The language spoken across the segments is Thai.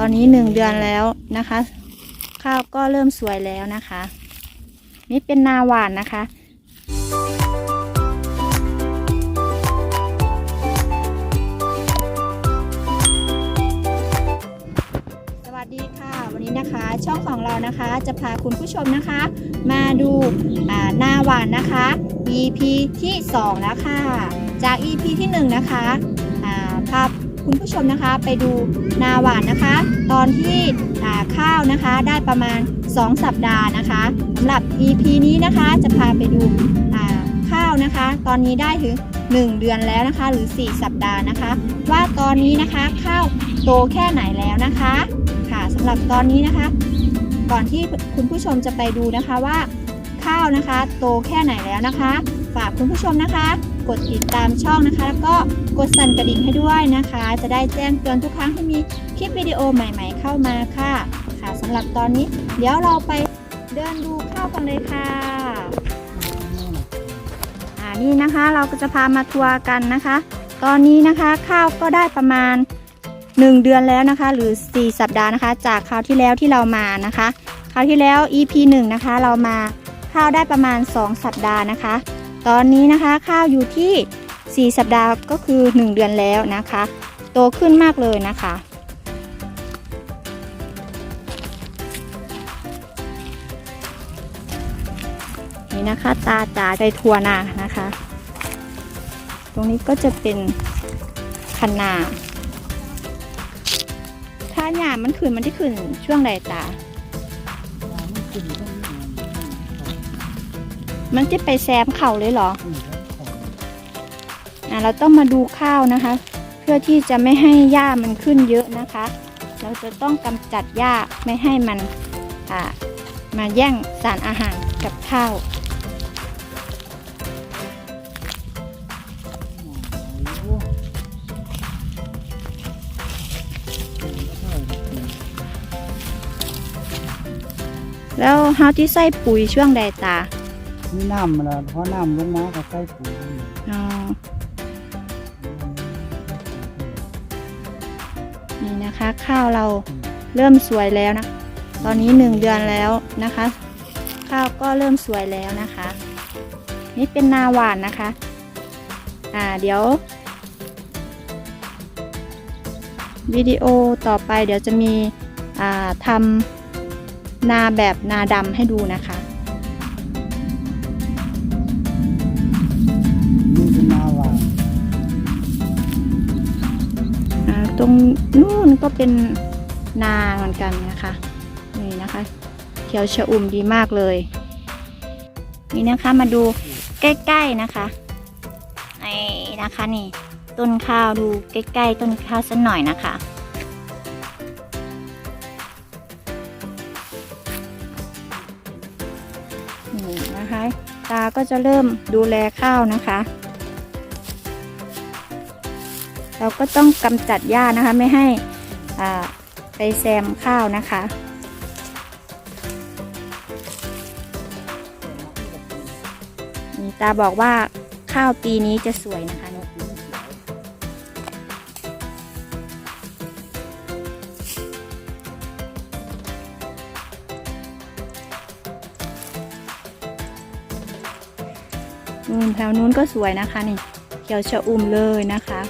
ตอนนี้หนึ่งเดือนแล้วนะคะ ข้าวก็เริ่มสวยแล้วนะคะ นี่เป็นนาหวานนะคะสวัสดีค่ะ วันนี้นะคะช่องของเรานะคะจะพาคุณผู้ชมนะคะ มาดูนาหวานนะคะ EP ที่2แล้วค่ะจาก EP ที่ 1 นะคะอ่าพา คุณผู้ชมนะคะ ไปดูนาหวานนะคะ ตอนที่อ่าข้าวนะคะได้ประมาณ 2 สัปดาห์นะคะสำหรับ EP นี้นะคะจะพาไปดูอ่าข้าวนะคะ ตอนนี้ได้ถึง 1 เดือนแล้วนะคะ หรือ 4 สัปดาห์นะคะ ว่าตอนนี้นะคะข้าวโตแค่ไหนแล้วนะคะค่ะสำหรับตอนนี้นะคะ ก่อนที่คุณผู้ชมจะไปดูนะคะว่าข้าวนะคะ โตแค่ไหนแล้วนะคะ ฝากคุณผู้ชมนะคะ กดติดตามช่องนะคะ แล้วก็กดสั่นกระดิ่งให้ด้วยนะคะ จะได้แจ้งเตือนทุกครั้งที่มีคลิปวิดีโอใหม่ ๆ เข้ามาค่ะ ค่ะสำหรับตอนนี้ เดี๋ยวเราไปเดินดูข้าวกันเลยค่ะอ่านี่นะคะเราก็จะพามาทัวร์กันนะคะ ตอนนี้นะคะข้าวก็ได้ประมาณ 1 เดือนแล้วนะคะ หรือ 4 สัปดาห์นะคะ จากคราวที่แล้วที่เรามานะคะคราวที่แล้ว EP 1 นะคะ เรามาข้าวได้ประมาณ 2 สัปดาห์นะคะ ตอนนี้นะคะข้าวอยู่ที่ 4 สัปดาห์ก็คือ 1 เดือนแล้วนะคะ โตขึ้นมากเลยนะคะ นี่นะคะตาจ๋าใจทัวนานะคะ ตรงนี้ก็จะเป็นคันนาถ้าหยามันขึ้นมันที่ขึ้นช่วงใดตา มันจะไปแซมเข่าเลยเหรออะเราต้องมาดูข้าวนะคะ เพื่อที่จะไม่ให้หญ้ามันขึ้นเยอะนะคะ เราจะต้องกำจัดหญ้าไม่ให้มันอ่ามาแย่งสารอาหารกับข้าวแล้วเฮาที่ใส่ปุ๋ยช่วงใดตา มีน้ำมาแล้วเพราะน้ำลงมาก็ใส่ปุ๋ยอ๋อนี่นะคะ ข้าวเราเริ่มสวยแล้วนะ ตอนนี้หนึ่งเดือนแล้วนะคะ ข้าวก็เริ่มสวยแล้วนะคะ นี่เป็นนาหวานนะคะ อ่าเดี๋ยววิดีโอต่อไปเดี๋ยวจะมีอ่าทำนาแบบนาดำให้ดูนะคะ ตรงนู่นก็เป็นนาเหมือนกันนะคะนี่นะคะเขียวชะอุ่มดีมากเลย นี่นะคะมาดูใกล้ๆนะคะนี่นะคะนี่ต้นข้าวดูใกล้ๆต้นข้าวสักหน่อยนะคะนี่นะคะ ตาก็จะเริ่มดูแลข้าวนะคะ เราก็ต้องกำจัดหญ้านะคะไม่ให้ไปแซมข้าวนะคะนี่ตาบอกว่าข้าวปีนี้จะสวยนะคะนกนู่นแถวนู้นก็สวยนะคะนี่เขียวชะอุ่มเลยนะคะ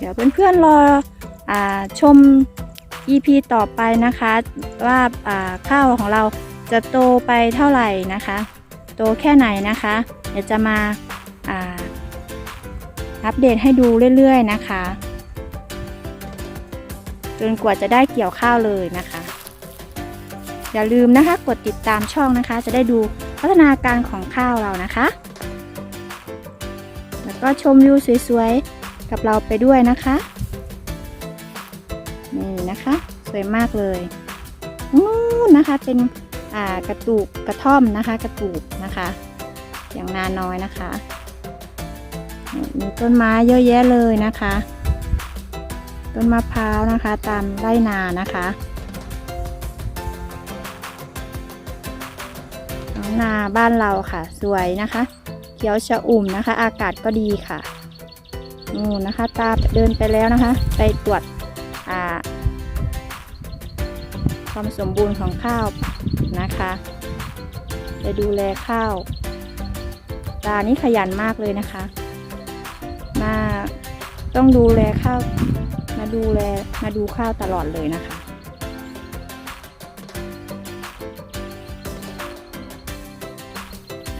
เดี๋ยวเพื่อนๆรออชม EP ต่อไปนะคะ ว่าข้าวของเราจะโตไปเท่าไหร่นะคะ โตแค่ไหนนะคะ เดี๋ยวจะมาอัปเดตให้ดูเรื่อยๆนะคะ จนกว่าจะได้เกี่ยวข้าวเลยนะคะ อย่าลืมนะคะกดติดตามช่องนะคะ จะได้ดูพัฒนาการของข้าวเรานะคะ แล้วก็ชมวิวสวยๆ กับเราไปด้วยนะคะ นี่นะคะ สวยมากเลยนู่นนะคะเป็นอ่ากระตูกกระท่อมนะคะ กระตูกนะคะ อย่างนาน้อยนะคะมีต้นไม้เยอะแยะเลยนะคะ ต้นมะพร้าวนะคะ ตามไร่นานะคะท้องนาบ้านเราค่ะ สวยนะคะ เขียวชะอุ่มนะคะ อากาศก็ดีค่ะ นู่นนะคะ ตาเดินไปแล้วนะคะ ไปตรวจอ่าความสมบูรณ์ของข้าวนะคะไปดูแลข้าว ตานี่ขยันมากเลยนะคะ มาต้องดูแลข้าว มาดูแลมาดูข้าวตลอดเลยนะคะ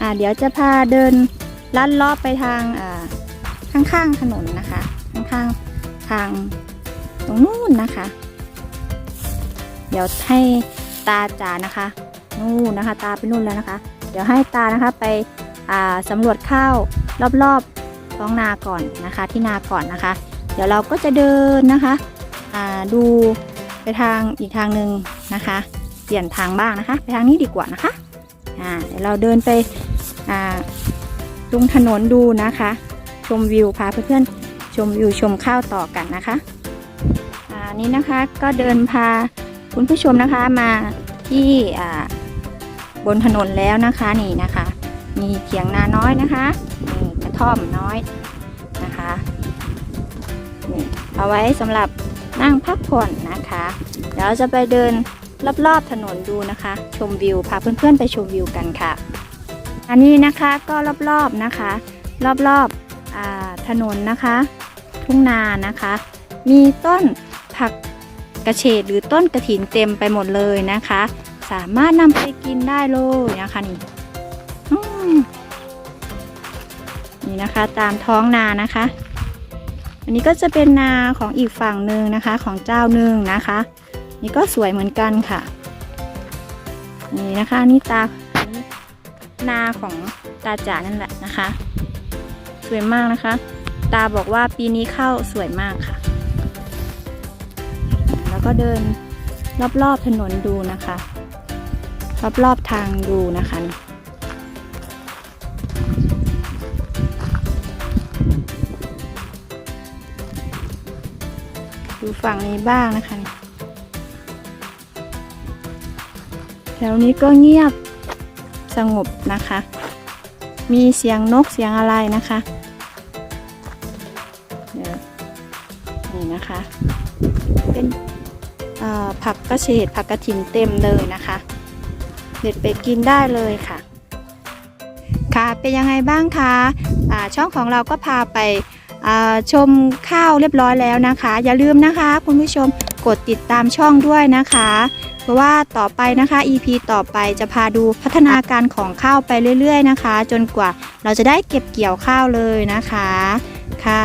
อ่าเดี๋ยวจะพาเดินลัดลาะไปทางอ่า ข้างๆถนนนะคะ ข้างๆทางตรงนู้นนะคะ เดี๋ยวให้ตาจ๋านะคะนู่นนะคะ ตาไปนู่นแล้วนะคะ เดี๋ยวให้ตานะคะไปอ่าสำรวจข้าวรอบๆท้องนาก่อนนะคะ ที่นาก่อนนะคะ เดี๋ยวเราก็จะเดินนะคะดูไปทางอีกทางหนึ่งนะคะ เปลี่ยนทางบ้างนะคะ ไปทางนี้ดีกว่านะคะเดี๋ยวเราเดินไปตรงถนนดูนะคะ ชมวิวพาเพื่อนๆชมวิวชมข้าวต่อกันนะคะอ่านี้นะคะก็เดินพาคุณผู้ชมนะคะมาที่บนถนนแล้วนะคะนี่นะคะ มีเถียงนาน้อยนะคะนี่กระท่อมน้อยนะคะนี่เอาไว้สำหรับนั่งพักผ่อนนะคะเดี๋ยวจะไปเดินรอบๆถนนดูนะคะ ชมวิวพาเพื่อนๆไปชมวิวกันค่ะ อันนี้นะคะก็รอบๆนะคะ รอบๆอ่า ถนนนะคะ ทุ่งนานะคะ มีต้นผักกระเฉดหรือต้นกระถินเต็มไปหมดเลยนะคะ สามารถนำไปกินได้เลยนะคะนี่นี่นะคะตามท้องนานะคะ อันนี้ก็จะเป็นนาของอีกฝั่งหนึ่งนะคะของเจ้าหนึ่งนะคะ นี่ก็สวยเหมือนกันค่ะ นี่นะคะนี่ตานนาของตาจ๋านั่นแหละนะคะ สวยมากนะคะ ตาบอกว่าปีนี้ข้าวสวยมากค่ะ แล้วก็เดินรอบๆถนนดูนะคะ รอบๆทางดูนะคะดูฝั่งนี้บ้างนะคะแถวนี้ก็เงียบสงบนะคะ มีเสียงนกเสียงอะไรนะคะ นะคะ เป็นผักกระเฉดผักกระถินเต็มเลยนะคะ เด็ดไปกินได้เลยค่ะ ค่ะเป็นยังไงบ้างคะช่องของเราก็พาไปชมข้าวเรียบร้อยแล้วนะคะ อย่าลืมนะคะ คุณผู้ชมกดติดตามช่องด้วยนะคะ เพราะว่าต่อไปนะคะ EP ต่อไปจะพาดูพัฒนาการของข้าวไปเรื่อย ๆ นะคะ จนกว่าเราจะได้เก็บเกี่ยวข้าวเลยนะคะค่ะ